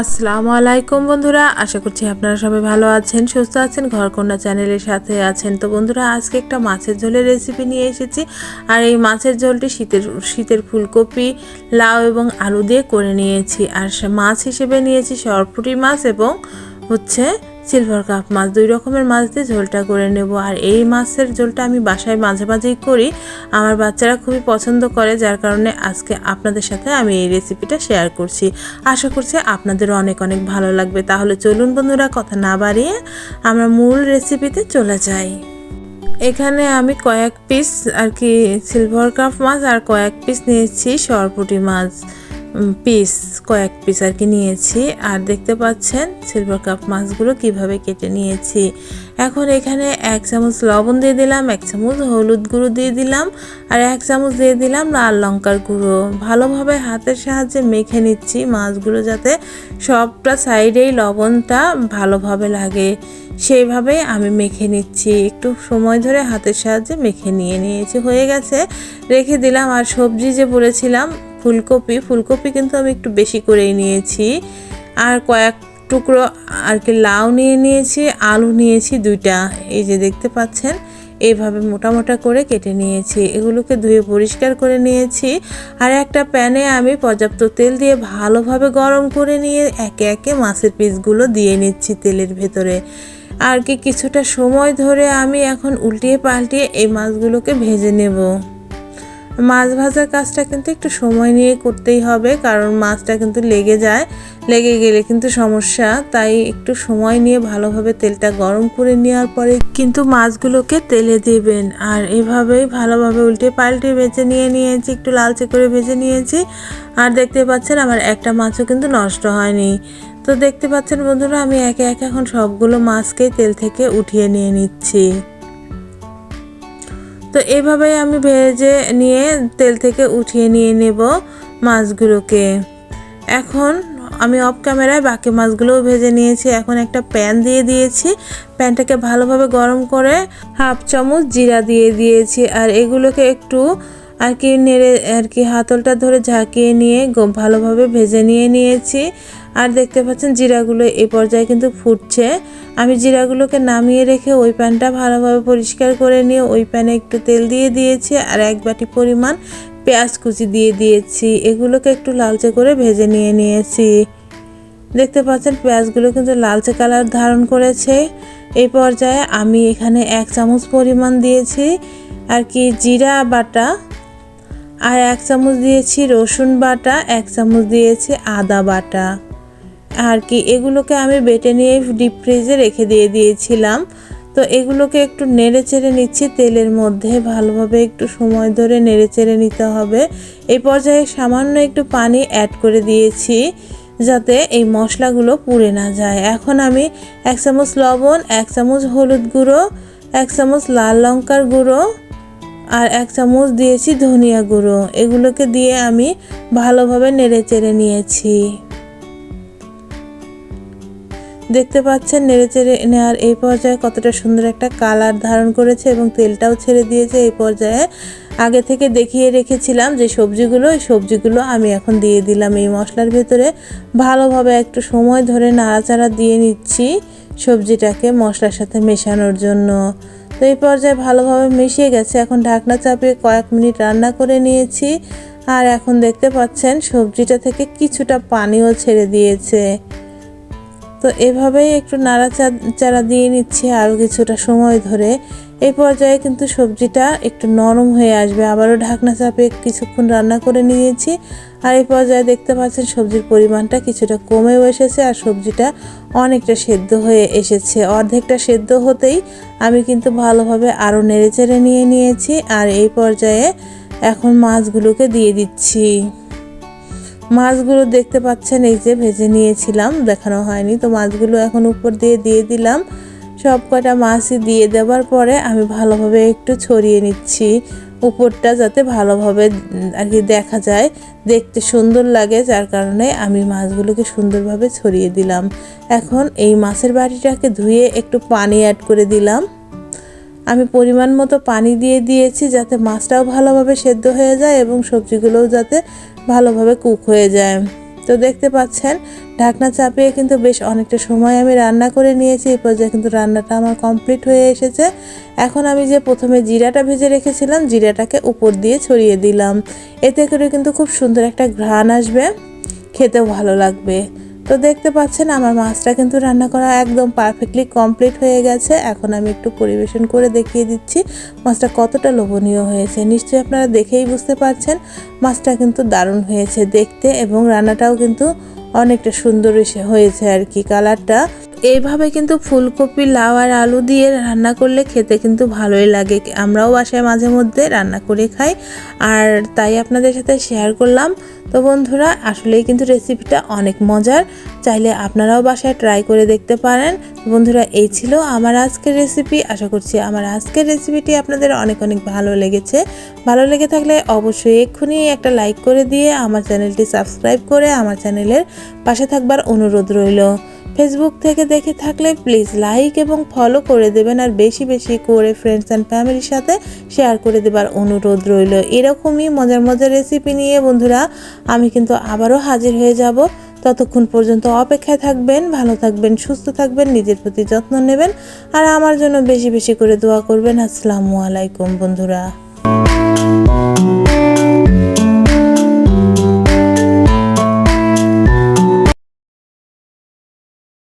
আসসালামু আলাইকুম বন্ধুরা, আশা করছি আপনারা সবাই ভালো আছেন, সুস্থ আছেন, ঘরকন্যা চ্যানেলের সাথে আছেন। তো বন্ধুরা, আজকে একটা মাছের ঝোলের রেসিপি নিয়ে এসেছি। আর এই মাছের ঝোলটি শীতের শীতের ফুলকপি, লাউ এবং আলু দিয়ে করে নিয়েছি। আর মাছ হিসেবে নিয়েছি সরপুটি মাছ এবং হচ্ছে সিলভার কাপ মাছ, দুই রকমের মাছ দিয়ে ঝোলটা করে নেব। আর এই মাছের ঝোলটা আমি বাসায় মাঝে মাঝেই করি। আমার বাচ্চারা খুবই পছন্দ করে, যার কারণে আজকে আপনাদের সাথে আমি এই রেসিপিটা শেয়ার করছি। আশা করছি আপনাদেরও অনেক অনেক ভালো লাগবে। তাহলে চলুন বন্ধুরা, কথা না বাড়িয়ে আমরা মূল রেসিপিতে চলে যাই। এখানে আমি কয়েক পিস আর কি সিলভার কাপ মাছ আর কয়েক পিস নিয়েছি সরপুটি মাছ। পিস কয়েক পিস আর কি নিয়েছি। আর দেখতে পাচ্ছেন সিলভার কাপ মাছগুলো কীভাবে কেটে নিয়েছি। এখন এখানে এক চামচ লবণ দিয়ে দিলাম, এক চামচ হলুদ গুঁড়ো দিয়ে দিলাম, আর এক চামচ দিয়ে দিলাম লাল লঙ্কার গুঁড়ো। ভালোভাবে হাতের সাহায্যে মেখে নিচ্ছি মাছগুলো যাতে সবটা সাইডেই লবণটা ভালোভাবে লাগে। সেইভাবেই আমি মেখে নিচ্ছি। একটু সময় ধরে হাতের সাহায্যে মেখে নিয়ে নিয়েছি, হয়ে গেছে। রেখে দিলাম, আর সবজি যে বলেছিলাম ফুলকপি ফুলকপি কিন্তু আমি একটু বেশি করেই নিয়েছি। আর কয়েক টুকরো আর কি লাউ নিয়ে নিয়েছি, আলু নিয়েছি দুইটা। এই যে দেখতে পাচ্ছেন, এইভাবে মোটা মোটা করে কেটে নিয়েছি। এগুলোকে ধুয়ে পরিষ্কার করে নিয়েছি। আর একটা প্যানে আমি পর্যাপ্ত তেল দিয়ে ভালোভাবে গরম করে নিয়ে একে একে মাছের পিসগুলো দিয়ে নিচ্ছি তেলের ভেতরে। আর কি কিছুটা সময় ধরে আমি এখন উল্টিয়ে পাল্টিয়ে এই মাছগুলোকে ভেজে নেব। মাছ ভাজার কাজটা কিন্তু একটু সময় নিয়ে করতেই হবে, কারণ মাছটা কিন্তু লেগে যায়। লেগে গেলে কিন্তু সমস্যা, তাই একটু সময় নিয়ে ভালোভাবে তেলটা গরম করে নেওয়ার পরে কিন্তু মাছগুলোকে তেলে দিবেন। আর এভাবেই ভালোভাবে উল্টে পাল্টে ভেজে নিয়ে নিয়েছি, একটু লালচে করে ভেজে নিয়েছি। আর দেখতে পাচ্ছেন আমার একটা মাছও কিন্তু নষ্ট হয়নি। তো দেখতে পাচ্ছেন বন্ধুরা, আমি একে একে এখন সবগুলো মাছকেই তেল থেকে উঠিয়ে নিয়ে নিচ্ছি। তো এইভাবেই আমি ভেজে নিয়ে তেল থেকে উঠিয়ে নিয়ে নেব মাছগুলোকে। এখন আমি অফ ক্যামেরায় বাকি মাছগুলোও ভেজে নিয়েছি। এখন একটা প্যান দিয়ে দিয়েছি। প্যানটাকে ভালোভাবে গরম করে হাফ চামচ জিরা দিয়ে দিয়েছি। আর এগুলোকে একটু আর কি নেড়ে আর কি হাতলটা ধরে ঝাঁকিয়ে নিয়ে ভালোভাবে ভেজে নিয়ে নিয়েছি। আর দেখতে পাচ্ছেন জিরাগুলো এই পর্যায়ে কিন্তু ফুটছে। আমি জিরাগুলোকে নামিয়ে রেখে ওই প্যানটা ভালোভাবে পরিষ্কার করে নিয়ে ওই প্যানে একটু তেল দিয়ে দিয়েছি আর এক বাটি পরিমাণ পেঁয়াজ কুচি দিয়ে দিয়েছি। এগুলোকে একটু লালচে করে ভেজে নিয়ে নিয়েছি। দেখতে পাচ্ছেন পেঁয়াজগুলো কিন্তু লালচে কালার ধারণ করেছে। এই পর্যায়ে আমি এখানে এক চামচ পরিমাণ দিয়েছি আর কি জিরা বাটা আর এক চামচ দিয়েছি রসুন বাটা, এক চামচ দিয়েছি আদা বাটা। আর কি, এগুলোকে আমি বেটে নিয়ে ডিপ ফ্রিজে রেখে দিয়ে দিয়েছিলাম। তো এগুলোকে একটু নেড়ে চেড়ে নিচ্ছি, তেলের মধ্যে ভালোভাবে একটু সময় ধরে নেড়ে চেড়ে নিতে হবে। এই পর্যায়ে সামান্য একটু পানি অ্যাড করে দিয়েছি, যাতে এই মশলাগুলো পুড়ে না যায়। এখন আমি এক চামচ লবণ, এক চামচ হলুদ গুঁড়ো, এক চামচ লাল লঙ্কার গুঁড়ো আর এক চামচ দিয়েছি ধনিয়া গুঁড়ো। এগুলোকে দিয়ে আমি ভালোভাবে নেড়ে চেড়ে নিয়েছি। দেখতে পাচ্ছেন নেড়েচেড়ে নেওয়ার এই পর্যায়ে কতটা সুন্দর একটা কালার ধারণ করেছে এবং তেলটাও ছেড়ে দিয়েছে। এই পর্যায়ে আগে থেকে দেখিয়ে রেখেছিলাম যে সবজিগুলো, এই সবজিগুলো আমি এখন দিয়ে দিলাম এই মশলার ভেতরে। ভালোভাবে একটু সময় ধরে নাড়াচাড়া দিয়ে নিচ্ছি সবজিটাকে মশলার সাথে মেশানোর জন্য। তো এই পর্যায়ে ভালোভাবে মিশিয়ে গেছে। এখন ঢাকনা চাপিয়ে কয়েক মিনিট রান্না করে নিয়েছি। আর এখন দেখতে পাচ্ছেন, সবজিটা থেকে কিছুটা পানিও ছেড়ে দিয়েছে। তো এভাবেই একটু নাড়া চাড়া দিয়ে নিচ্ছি আরও কিছুটা সময় ধরে। এই পর্যায়ে কিন্তু সবজিটা একটু নরম হয়ে আসবে। আবারও ঢাকনা চাপিয়ে কিছুক্ষণ রান্না করে নিয়েছি। আর এই পর্যায়ে দেখতে পাচ্ছেন সবজির পরিমাণটা কিছুটা কমেও এসেছে আর সবজিটা অনেকটা সেদ্ধ হয়ে এসেছে। অর্ধেকটা সেদ্ধ হতেই আমি কিন্তু ভালোভাবে আরও নেড়ে চেড়ে নিয়ে নিয়েছি। আর এই পর্যায়ে এখন মাছগুলোকে দিয়ে দিচ্ছি। মাছগুলো দেখতে পাচ্ছেন, এই যে ভেজে নিয়েছিলাম, দেখানো হয়নি। তো মাছগুলো এখন উপর দিয়ে দিয়ে দিলাম। সব কটা মাছই দিয়ে দেওয়ার পরে আমি ভালোভাবে একটু ছড়িয়ে নিচ্ছি। উপরটা যাতে ভালোভাবে আর কি দেখা যায়, দেখতে সুন্দর লাগে, যার কারণে আমি মাছগুলোকে সুন্দরভাবে ছড়িয়ে দিলাম। এখন এই মাছের বাটিটাকে ধুয়ে একটু পানি অ্যাড করে দিলাম। আমি পরিমাণ মতো পানি দিয়ে দিয়েছি যাতে মাছটাও ভালোভাবে সেদ্ধ হয়ে যায় এবং সবজিগুলোও যাতে ভালোভাবে কুক হয়ে যায়। তো দেখতে পাচ্ছেন, ঢাকনা চাপিয়ে কিন্তু বেশ অনেকটা সময় আমি রান্না করে নিয়েছি। এই পর্যায়ে কিন্তু রান্নাটা আমার কমপ্লিট হয়ে এসেছে। এখন আমি যে প্রথমে জিরাটা ভেজে রেখেছিলাম, জিরাটাকে উপর দিয়ে ছড়িয়ে দিলাম। এতে করে কিন্তু খুব সুন্দর একটা ঘ্রাণ আসবে। খেতেও ভালো লাগবে। তো দেখতে পাচ্ছেন আমার মাছটা কিন্তু রান্না করা একদম পারফেক্টলি কমপ্লিট হয়ে গেছে। এখন আমি একটু পরিবেশন করে দেখিয়ে দিচ্ছি মাছটা কতটা লোভনীয় হয়েছে। নিশ্চয়ই আপনারা দেখেই বুঝতে পারছেন মাছটা কিন্তু দারুণ হয়েছে দেখতে এবং রান্নাটাও কিন্তু অনেকটা সুন্দর হয়েছে আর কি কালারটা। এইভাবে কিন্তু ফুলকপি, লাউ আর আলু দিয়ে রান্না করলে খেতে কিন্তু ভালোই লাগে। আমরাও বাসায় মাঝে মধ্যে রান্না করে খাই। আর তাই আপনাদের সাথে শেয়ার করলাম। তো বন্ধুরা, আসলেই কিন্তু রেসিপিটা অনেক মজার। চাইলে আপনারাও বাসায় ট্রাই করে দেখতে পারেন। বন্ধুরা, এই ছিল আমার আজকের রেসিপি আশা করছি আমার আজকের রেসিপিটি আপনাদের অনেক অনেক ভালো লেগেছে। ভালো লেগে থাকলে অবশ্যই এক্ষুনি একটা লাইক করে দিয়ে আমার চ্যানেলটি সাবস্ক্রাইব করে আমার চ্যানেলের পাশে থাকবার অনুরোধ রইল। ফেসবুক থেকে দেখে থাকলে প্লিজ লাইক এবং ফলো করে দেবেন আর বেশি বেশি করে ফ্রেন্ডস অ্যান্ড ফ্যামিলির সাথে শেয়ার করে দেবার অনুরোধ রইল। এরকমই মজার মজার রেসিপি নিয়ে বন্ধুরা, আমি কিন্তু আবারও হাজির হয়ে যাব। ততক্ষণ পর্যন্ত অপেক্ষায় থাকবেন, ভালো থাকবেন, সুস্থ থাকবেন, নিজের প্রতি যত্ন নেবেন আর আমার জন্য বেশি বেশি করে দোয়া করবেন। আসসালামু আলাইকুম বন্ধুরা।